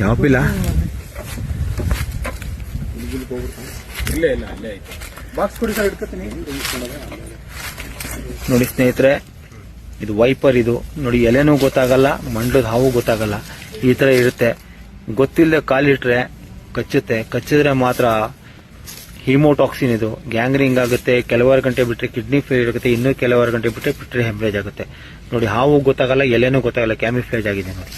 ಯಾವ ನೋಡಿ ಸ್ನೇಹಿತರೆ ಇದು ವೈಪರ್ ಇದು. ನೋಡಿ ಎಲೆನೂ ಗೊತ್ತಾಗಲ್ಲ ಮಂಡದ ಹಾವು ಗೊತ್ತಾಗಲ್ಲ. ಈ ತರ ಇರುತ್ತೆ. ಗೊತ್ತಿಲ್ಲದೆ ಕಾಲಿಟ್ರೆ ಕಚ್ಚುತ್ತೆ. ಕಚ್ಚಿದ್ರೆ ಮಾತ್ರ ಹಿಮೋಟಾಕ್ಸಿನ್ ಇದು. ಗ್ಯಾಂಗ್ರಿಂಗ್ ಆಗುತ್ತೆ ಕೆಲವಾರು ಗಂಟೆ ಬಿಟ್ಟರೆ ಕಿಡ್ನಿ ಫೇಲ್ ಆಗುತ್ತೆ ಇನ್ನೂ ಕೆಲವಾರು ಗಂಟೆ ಬಿಟ್ಟರೆ ಬಿಟ್ಟರೆ ಹೆಮ್ರೇಜ್ ಆಗುತ್ತೆ. ನೋಡಿ ಹಾವು ಗೊತ್ತಾಗಲ್ಲ ಎಲೆನೂ ಗೊತ್ತಾಗಲ್ಲ ಕ್ಯಾಮಿಫ್ಲೇಜ್ ಆಗಿದೆ ನೋಡಿ.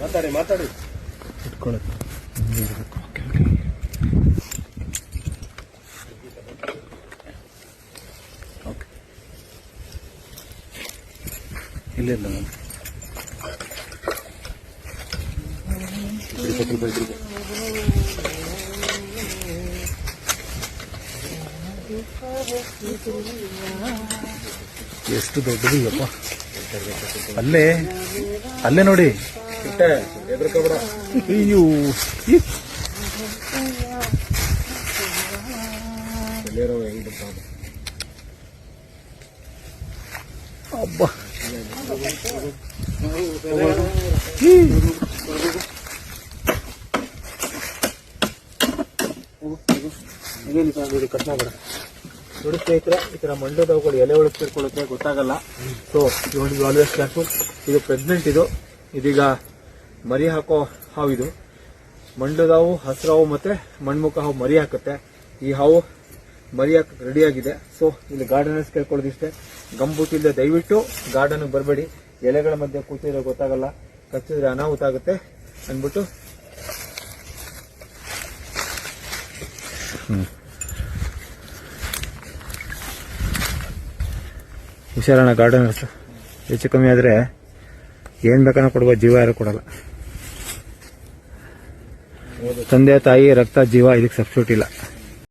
ಮಾತಾಡಿ ಮಾತಾಡಿ. ಇಟ್ಕೊಳ್ಳೋದು. ಇಲ್ಲ ಇಲ್ಲ ಎಷ್ಟು ದೊಡ್ಡದು ಯಪ್ಪ ಅಲ್ಲೇ ಅಲ್ಲೇ ನೋಡಿ. ಎದ್ರಕೋಬೇಡ ಅಯ್ಯೋ ಎಲ್ಲೇರೋ ಹೆಂಗ್ ಬರ್ತಾವ ಅಬ್ಬ. ಕಟ್ ಮಾಡಬೇಡ ನೋಡಿ ಸ್ನೇಹಿತರೆ ಈ ತರ ಮಂಡದವುಗಳು ಎಲೆ ಒಳಗೆ ಸೇರ್ಕೊಳ್ಳುತ್ತೆ ಗೊತ್ತಾಗಲ್ಲ. ಸೊ ಇವಾಗ ಆಲ್ವೇಸ್ ಕೇರ್ಫುಲ್ ಇದು ಪ್ರೆಗ್ನೆಂಟ್ ಇದು. ಇದೀಗ ಮರಿ ಹಾಕೋ ಹಾವು ಇದು. ಮಂಡದಾವು ಹಸಿರು ಹಾವು ಮತ್ತೆ ಮಣ್ಮುಖ ಹಾವು ಮರಿ ಹಾಕುತ್ತೆ. ಈ ಹಾವು ಮರಿ ರೆಡಿಯಾಗಿದೆ. ಸೊ ಇಲ್ಲಿ ಗಾರ್ಡನರ್ಸ್ ಕೇಳ್ಕೊಳ್ಳೋದಿಷ್ಟೇ ಗಂಬೂಟ್ ಇಲ್ಲದೆ ದಯವಿಟ್ಟು ಗಾರ್ಡನ್ ಬರಬೇಡಿ. ಎಲೆಗಳ ಮಧ್ಯೆ ಕೂತಿದ್ರೆ ಗೊತ್ತಾಗಲ್ಲ. ಕಚ್ಚಿದ್ರೆ ಅನಾಹುತ ಆಗುತ್ತೆ ಅಂದ್ಬಿಟ್ಟು. ಹುಷಾರಣ ಗಾರ್ಡನರ್ಸ್ ಹೆಚ್ಚು ಕಮ್ಮಿ ಆದರೆ ಏನು ಬೇಕನ್ನ ಕೊಡುವ ಜೀವ ಯಾರು ಕೊಡಲ್ಲ. ತಂದೆ ತಾಯಿ ರಕ್ತ ಜೀವ, ಇದಕ್ಕೆ ಸಬ್ಸ್ಟ್ಯೂಟ್ ಇಲ್ಲ.